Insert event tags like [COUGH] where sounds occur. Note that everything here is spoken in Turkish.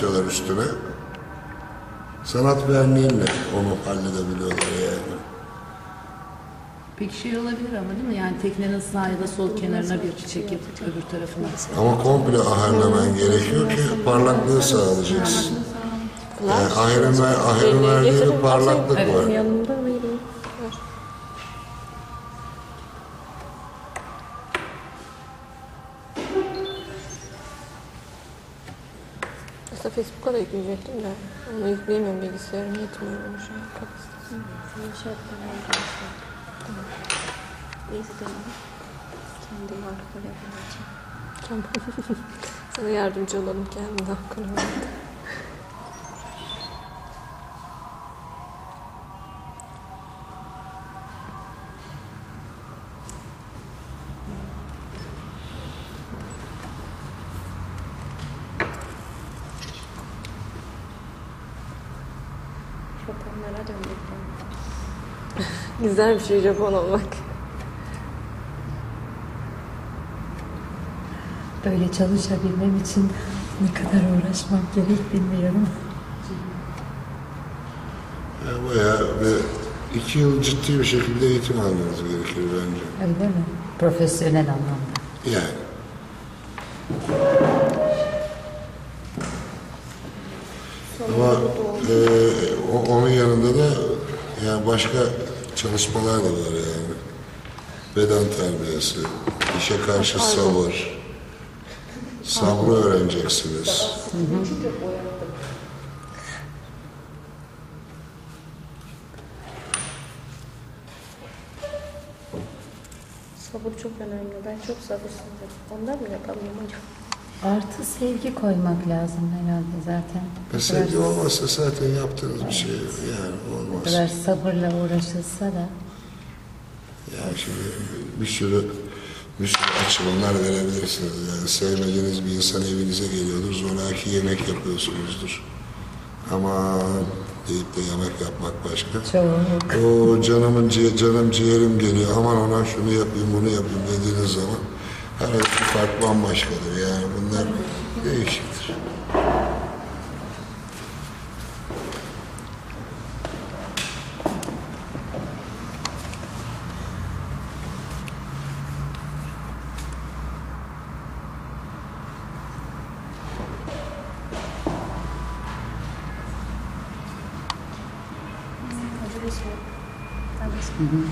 Çalar üstüne. Sanat vermeyenle onu halledebiliyorlar yani. Peki şey olabilir ama değil mi? Yani teknenin sağ ya da sol kenarına bir çekip öbür tarafına. Ama komple ahırlaman gerekiyor ki parlaklığı sağlayacaksın. Yani ahırın, ahırın verdiği bir parlaklık var. Yanımda Aslında Facebook'a da yükleyecektim de onu yükleyemiyorum bilgisayarım yetmiyor bana şu an kapasitesi. Neyse tamam. Kendi varlıkları yapabileceğim. Tamam. [LAUGHS] Sana yardımcı olalım kendine Hakan Japonlara döndük. [LAUGHS] Güzel bir şey Japon olmak. Böyle çalışabilmem için ne kadar uğraşmak gerek bilmiyorum. Yani bayağı bir iki yıl ciddi bir şekilde eğitim almanız gerekir bence. Öyle mi? Profesyonel anlamda. Yani. Ama e, o- onun yanında da yani başka çalışmalar da var yani. Beden terbiyesi, işe karşı sabır, sabrı öğreneceksiniz. Sabır çok önemli. Ben çok sabırsızım. Ondan mı yapamıyorum hocam? Artı sevgi koymak lazım herhalde zaten. Ve sevgi kadar- olmazsa zaten yaptığınız bir şey. Yani olmaz. kadar sabırla uğraşılsa da Yani şimdi bir sürü bir sürü açılımlar verebilirsiniz. Yani sevmediğiniz bir insan evinize geliyordur, zoraki yemek yapıyorsunuzdur. Ama deyip de yemek yapmak başka. çoğu O canımın canım ciğerim geliyor. Aman ona şunu yapayım, bunu yapayım dediğiniz zaman aradaki fark bambaşkadır. Yani bunlar değişiktir. Şey. Tamam.